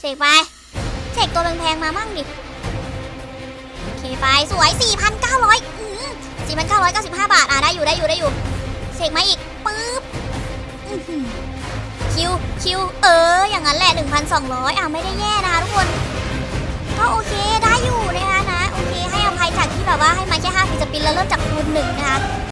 เสกไปเสกตัวแพงๆมามั่งดิ โอเคไปสวย 4,900อืม4,995 บาท อะได้อยู่ได้อยู่ได้อยู่เสกมาอีกปึ๊บคิวคิวเออ อย่างนั้นแหละ 1,200 อะไม่ได้แย่นะคะทุกคน ก็โอเคได้อยู่นะคะนะ โอเคให้อภัยจากที่แบบว่าให้มาแค่5ฟีสปินแล้วเริ่มจากคูณหนึ่งนะคะ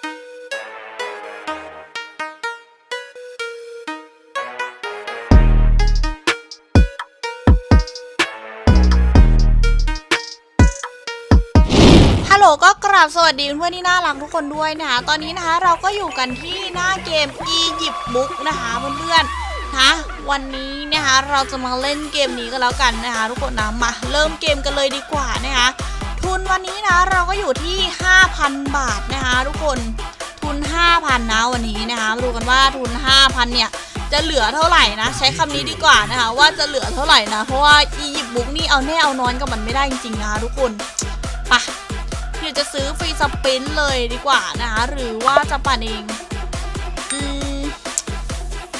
ลโหลก็กราบสวัสดีเพื่อนที่น่ารักทุกคนด้วยนะคะตอนนี้นะคะเราก็อยู่กันที่หน้าเกมอียิปต์บุ๊กนะคะเพื่อนๆนะวันนี้นะคะเราจะมาเล่นเกมนี้กันแล้วกันนะคะทุกคนนะมาเริ่มเกมกันเลยดีกว่านะคะทุนวันนี้นะเราก็อยู่ที่ 5,000 บาทนะคะทุกคนทุน 5,000นะวันนี้นะคะมาดูกันว่าทุน 5,000 เนี่ยจะเหลือเท่าไหร่นะใช้คำนี้ดีกว่านะคะว่าจะเหลือเท่าไหร่นะเพราะว่าอียิปต์บุ๊กนี่เอาแน่เอานอนกับมันไม่ได้จริงๆนะคะทุกคนไปะ เดี๋ยวจะซื้อฟรีสปินเลยดีกว่านะคะหรือว่าจะปั่นเองอืม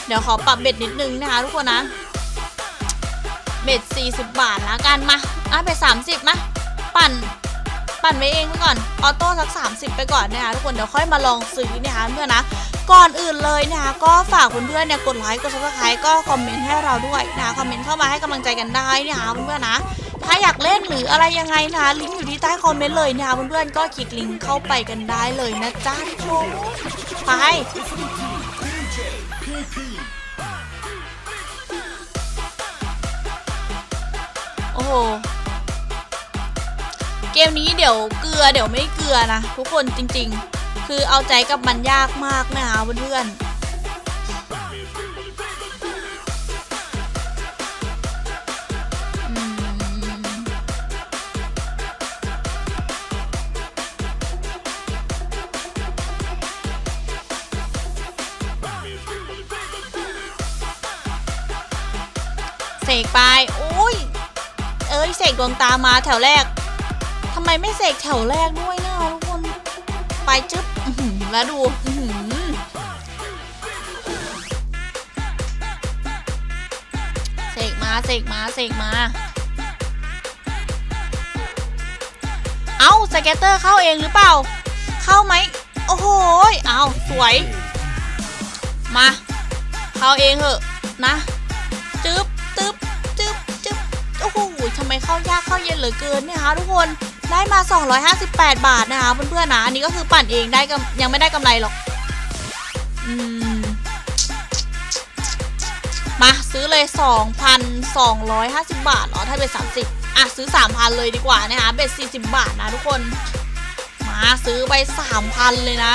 เดี๋ยวขอปรับเบ็ดนิดนึงนะคะทุกคนนะ เบ็ด 40 บาทแล้วกันมาอะเบ็ด30มาปั่นปั่นไว้เองไปก่อนออโต้สัก 30 ไปก่อนนะคะทุกคนเดี๋ยวค่อยมาลองซื้อนะคะเพื่อนนะก่อนอื่นเลยนะคะก็ฝากเพื่อนๆเนี่ยกดไลค์กดซับสไครต์ก็คอมเมนต์ให้เราด้วยนะคะคอมเมนต์เข้ามาให้กำลังใจกันได้นะคะเพื่อนๆนะ ถ้าอยากเล่นหรืออะไรยังไงนะลิงก์อยู่ที่ใต้คอมเมนต์เลยนะคะเพื่อนๆก็คลิกลิงก์เข้าไปกันได้เลยนะจ๊ะทุกคนไปโอ้โหเกมนี้เดี๋ยวเกลือเดี๋ยวไม่เกลือนะ ทุกคนจริงๆ คือเอาใจกับมันยากมากนะคะเพื่อนๆ เสกไปโอ้ย เอ้ยเสกดวงตามาแถวแรกทำไมไม่เสกแถวแรกด้วยนะทุกคน ไปจึ๊บแล้วดูเสกมาเสกมาเสกมา เอาสเก็ตเตอร์เข้าเองหรือเปล่า เข้าไหม โอ้โหยเอาสวย มา เข้าเองเหอะนะ อ้โหทำไมเข้ายากเข้าเย็นเหลือเกินเนี่ยคะทุกคนได้มา 258 บาทนะคะเพื่อนๆนะอันนี้ก็คือปั่นเองได้กำยังไม่ได้กำไรหรอกอืมมาซื้อเลย 2,250 บาทเหรอถ้าเป็น30 อะ ซื้อ 3,000 เลยดีกว่านะคะเบ็ด40 บาทนะทุกคน มาซื้อไป 3,000 เลยนะ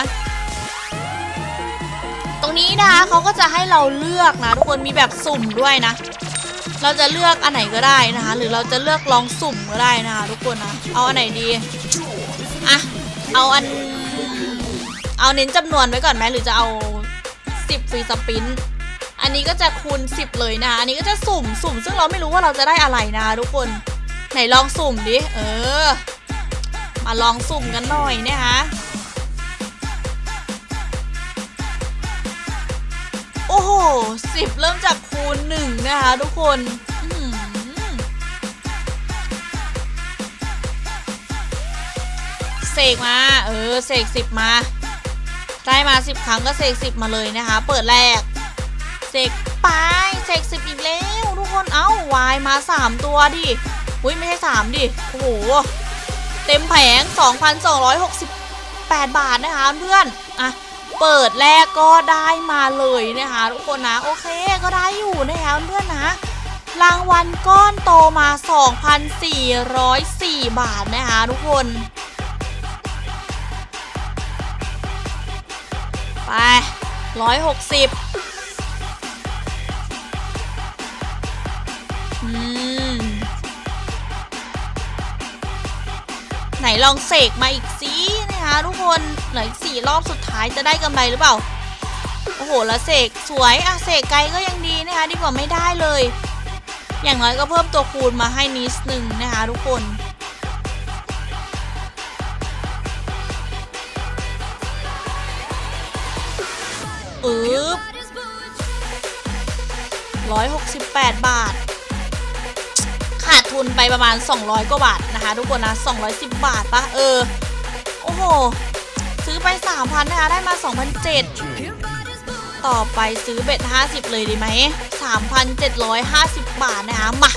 ตรงนี้นะคะเขาก็จะให้เราเลือกนะทุกคนมีแบบสุ่มด้วยนะ เราจะเลือกอันไหนก็ได้นะคะ หรือเราจะเลือกลองสุ่มก็ได้นะคะทุกคนนะเอาอันไหนดีอะเอาอัน เอาเน้นจำนวนไว้ก่อนไหมหรือจะเอา 10ฟรีสปินอันนี้ก็จะคูณ 10 เลยนะคะอันนี้ก็จะสุ่มสุ่ม ซึ่งเราไม่รู้ว่าเราจะได้อะไรนะคะทุกคนไหนลองสุ่มดิเออมาลองสุ่มกันหน่อยนะคะ สิบเริ่มจากคูณหนึ่งนะคะทุกคนเสกมา เออเสกสิบมา ได้มาสิบครั้งก็เสกสิบมาเลยนะคะ เปิดแรก เสกไปเสกสิบอีกแล้วทุกคน เอ้าวายมาสามตัวดิอุ้ยไม่ใช่สามดิ โอ้โห เต็มแผง2,268บาทนะคะเพื่อน อะ เปิดแรกก็ได้มาเลยนะคะทุกคนนะโอเคก็ได้อยู่นะคะเพื่อนนะรางวัลก้อนโตมา 2,404 บาทนะคะทุกคน ไป 160 อืม ไหนลองเสกมาอีกสินะคะทุกคน เหลืออีกสี่รอบสุดท้ายจะได้กำไรหรือเปล่า โอ้โหแล้วเสกสวยอะเสกไกลก็ยังดีนะคะดีกว่าไม่ได้เลย อย่างน้อยก็เพิ่มตัวคูณมาให้นิดนึงนะคะทุกคนอึ๊บร้อยหกสิบแปดบาท ขาดทุนไปประมาณ 200 กว่าบาทนะคะ ทุกคนนะ210 บาทปะเออ โอ้โห ซื้อไป 3,000 นะคะ ได้มา 2,007ต่อไปซื้อเบ็ด 50 เลยดีไหม 3,750 บาทนะคะ มา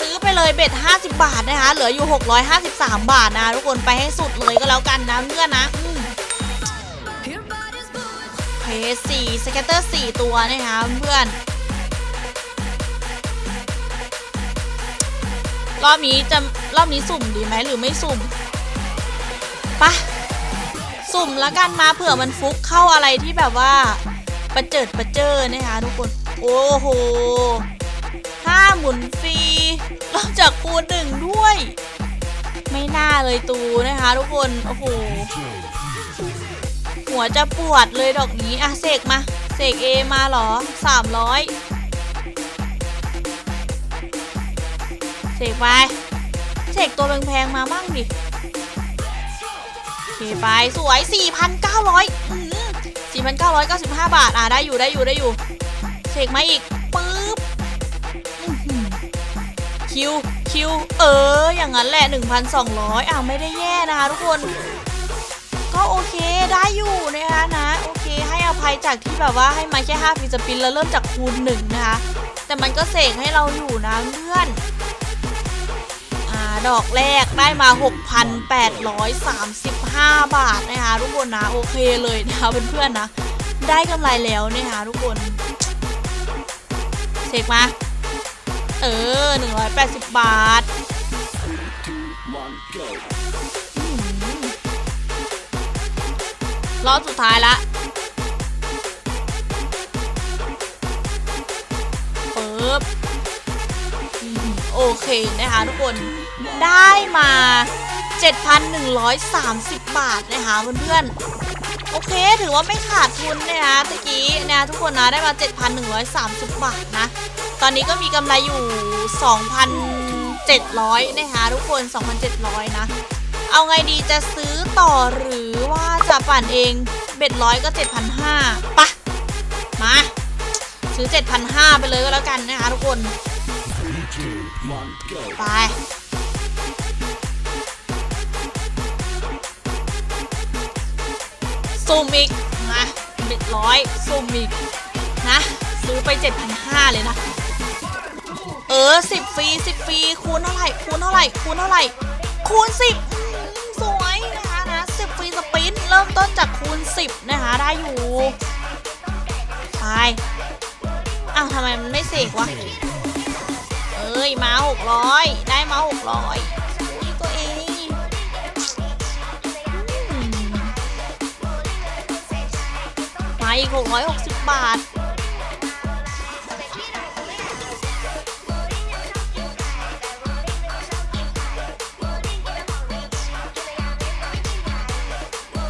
ซื้อไปเลยเบ็ด 50 บาทนะคะ เหลืออยู่ 653 บาทนะทุกคนไปให้สุดเลยก็แล้วกันนะเพื่อนนะเพย์สี่สเก็ตเตอร์สี่ตัวนะคะเพื่อนรอบนี้จะรอบนี้สุ่มดีไหมหรือไม่สุ่มปะ สุ่มแล้วกันมาเผื่อมันฟุกเข้าอะไรที่แบบว่าประเจิดประเจิอนะคะทุกคน โอ้โหห้าหมุนฟรีรอบจากคูณหนึ่งด้วย ไม่น่าเลยตูนะคะทุกคน โอ้โห หัวจะปวดเลยดอกนี้อะเสกมา เสกเอมาเหรอสามร้อยเสกไป เสกตัวแพงๆมาบ้างดิ เคไปสวย 4,900อืม4,995 บาท อะ ได้อยู่ได้อยู่ได้อยู่เสกมาอีกปึ๊บคิวคิวเออ อย่างนั้นแหละ 1,200 อะ ไม่ได้แย่นะคะทุกคน ก็โอเคได้อยู่นะคะนะ โอเคให้อภัยจากที่แบบว่าให้มาแค่5ฟีสปินแล้วเริ่มจากคูณหนึ่งนะคะ แต่มันก็เสกให้เราอยู่นะเพื่อน ดอกแรกได้มา 6,835 บาทนะคะทุกคนนะโอเคเลยนะคะเพื่อนๆนะ ได้กำไรแล้วนะคะทุกคนเช็คมา เออ 180 บาทอืมรอบสุดท้ายละปึ๊บโอเคนะคะทุกคน ได้มา 7,130 บาทนะคะเพื่อนๆ โอเค ถือว่าไม่ขาดทุนนะคะตะกี้นะทุกคนนะได้มา 7,130 บาทนะ ตอนนี้ก็มีกำไรอยู่ 2,700 นะคะทุกคน 2,700 นะ เอาไงดีจะซื้อต่อหรือว่าจะปั่นเองเบ็ดร้อยก็ 7,500ปะมาซื้อ 7,500 ไปเลยก็แล้วกันนะคะทุกคน ไป ซูมอีกนะเบ็ดร้อยซูมอีกนะ ซื้อไป 7,500 เลยนะ เออ10ฟรี10ฟรีคูณเท่าไหร่ คูณเท่าไหร่ คูณเท่าไหร่ คูณ10สวยนะคะนะ10ฟรีสปินเริ่มต้นจากคูณ10นะคะ ได้อยู่ ไปอ้าวทำไมมันไม่เสกวะ เอ้ย มาหกร้อยได้มาหกร้อย มาอีกหกร้อยหกสิบบาท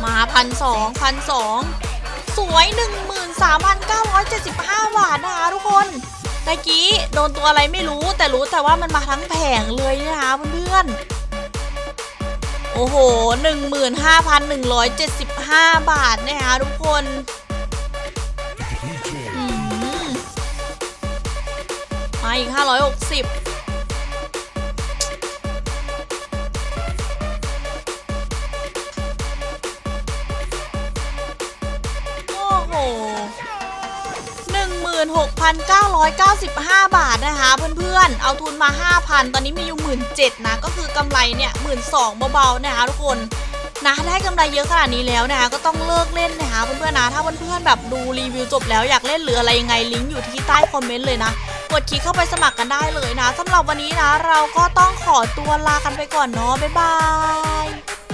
มาพันสองพันสองสวย 13,975 บาทนะคะทุกคนตะกี้โดนตัวอะไรไม่รู้แต่รู้แต่ว่ามันมาทั้งแผงเลยนะคะเพื่อนโอ้โห 15,175 บาทนะคะทุกคน อีก 560โอ้โห16,995 บาทนะคะ เพื่อนๆ เอาทุนมา 5,000 ตอนนี้มีอยู่ 17,000นะ ก็คือกำไรเนี่ย 12,000เบาๆ นะคะทุกคน นะได้กำไรเยอะขนาดนี้แล้วนะคะก็ต้องเลิกเล่นนะคะเพื่อนๆนะถ้าเพื่อนๆแบบดูรีวิวจบแล้วอยากเล่นหรืออะไรยังไงลิงก์อยู่ที่ใต้คอมเมนต์เลยนะกดคลิกเข้าไปสมัครกันได้เลยนะสำหรับวันนี้นะ เราก็ต้องขอตัวลากันไปก่อนเนาะบ๊ายบาย